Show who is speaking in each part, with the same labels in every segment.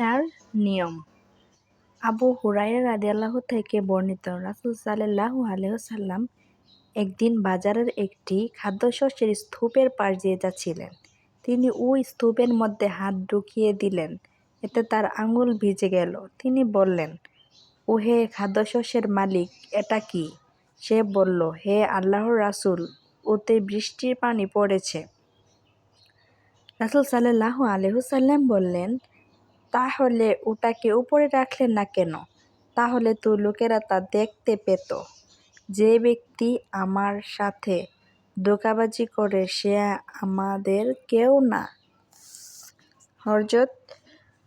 Speaker 1: ব্যবসার নিয়ম। আবু হুরায়রা রাদিয়াল্লাহু থেকে বর্ণিত, রাসুল সাল্লাল্লাহু আলাইহি ওয়াসাল্লাম একদিন বাজারের একটি খাদ্যশস্যের স্তূপের পাশ দিয়ে যাচ্ছিলেন। তিনি ওই স্তূপের মধ্যে হাত ঢুকিয়ে দিলেন, এতে তার আঙুল ভিজে গেল। তিনি বললেন, ওহে খাদ্যশস্যের মালিক, এটা কি? সে বলল, হে আল্লাহর রাসূল, ওতে বৃষ্টির পানি পড়েছে। রাসূল সাল্লাল্লাহু আলাইহি ওয়াসাল্লাম বললেন তাহলে ওটাকে উপরে রাখলেন না কেন? তাহলে তো লোকেরা তা দেখতে পেত। যে ব্যক্তি আমার সাথে ধোঁকাবাজি করে সে আমাদের কেউ না। হরজত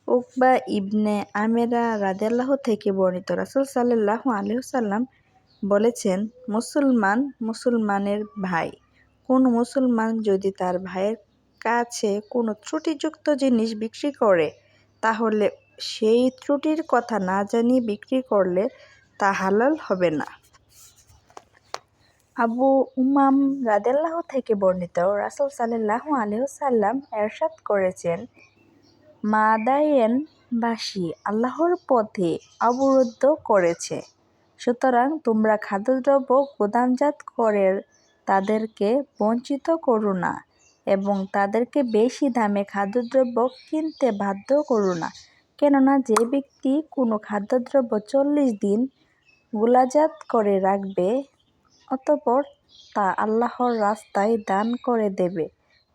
Speaker 1: উকবা ইবনে আমেরা রাদেল্লাহ থেকে বর্ণিত রাসুল সাল্লাহ আলহিসাল্লাম বলেছেন, মুসলমান মুসলমানের ভাই। কোন মুসলমান যদি তার ভাইয়ের কাছে কোনো ত্রুটিযুক্ত জিনিস বিক্রি করে তাহলে সেই ত্রুটির কথা না জানিয়ে বিক্রি করলে তা হালাল হবে না। আবু উমাম রাদেল্লাহ থেকে বর্ণিত রাসুল সাল্লাহ আলহ্লাম এরশাদ করেছেন মাদায়েন মাদায়েনবাসী আল্লাহর পথে অবরুদ্ধ করেছে, সুতরাং তোমরা খাদ্যদ্রব্য গুদামজাত করে তাদেরকে বঞ্চিত করো না। এবং তাদেরকে বেশি দামে খাদ্যদ্রব্য কিনতে বাধ্য করো না। কেননা যে ব্যক্তি কোনো খাদ্যদ্রব্য চল্লিশ দিন গোলাজাত করে রাখবে, অতপর তা আল্লাহর রাস্তায় দান করে দেবে,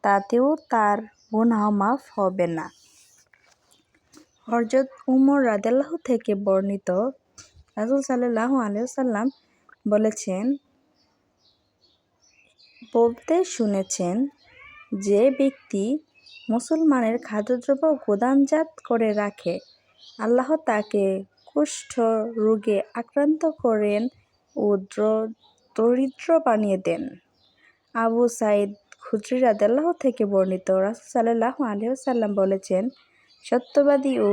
Speaker 1: তাতেও তার গুনাহ মাফ হবে না। হরজত উমর রাদেল্লাহ থেকে বর্ণিত রাজুল সাল্লাহ আলিয়াল্লাম বলেছেন, বলতে শুনেছেন যে ব্যক্তি মুসলমানের খাদ্যদ্রব্য গুদামজাত করে রাখে, আল্লাহ তাকে কুষ্ঠ রোগে আক্রান্ত করেন ও দরিদ্র বানিয়ে দেন। আবু সাইদ খুদ্রি রাদাল্লাহ থেকে বর্ণিত রাসুল সাল্লাহ বলেছেন, সত্যবাদী ও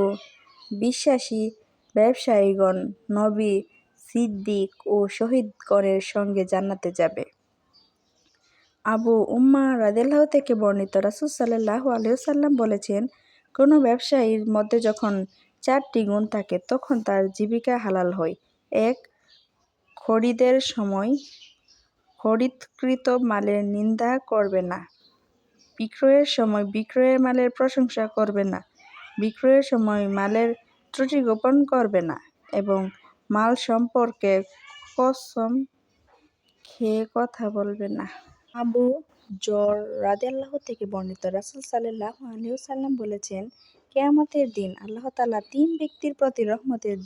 Speaker 1: বিশ্বাসী ব্যবসায়ীগণ নবী, সিদ্দিক ও শহীদগণের সঙ্গে জান্নাতে যাবে। আবু উম্মা রাদেল্লাহ থেকে বর্ণিত রাসুল সাল্লাহ আলহাম বলেছেন, কোনো ব্যবসায়ীর মধ্যে যখন চারটি গুণ থাকে, তখন তার জীবিকা হালাল হয়। এক, খরিদের সময় খরিদকৃত মালের নিন্দা করবে না। বিক্রয়ের সময় বিক্রয়ের মালের প্রশংসা করবে না। বিক্রয়ের সময় মালের ত্রুটি গোপন করবে না এবং মাল সম্পর্কে কসম খেয়ে কথা বলবে না। আবু জর রাদেল্লাহ থেকে বর্ণিত রাসুল সাল্লাহ আলিয়াল্লাম বলেছেন, কেয়ামতের দিন আল্লাহ তালা তিন ব্যক্তির প্রতি রহমতের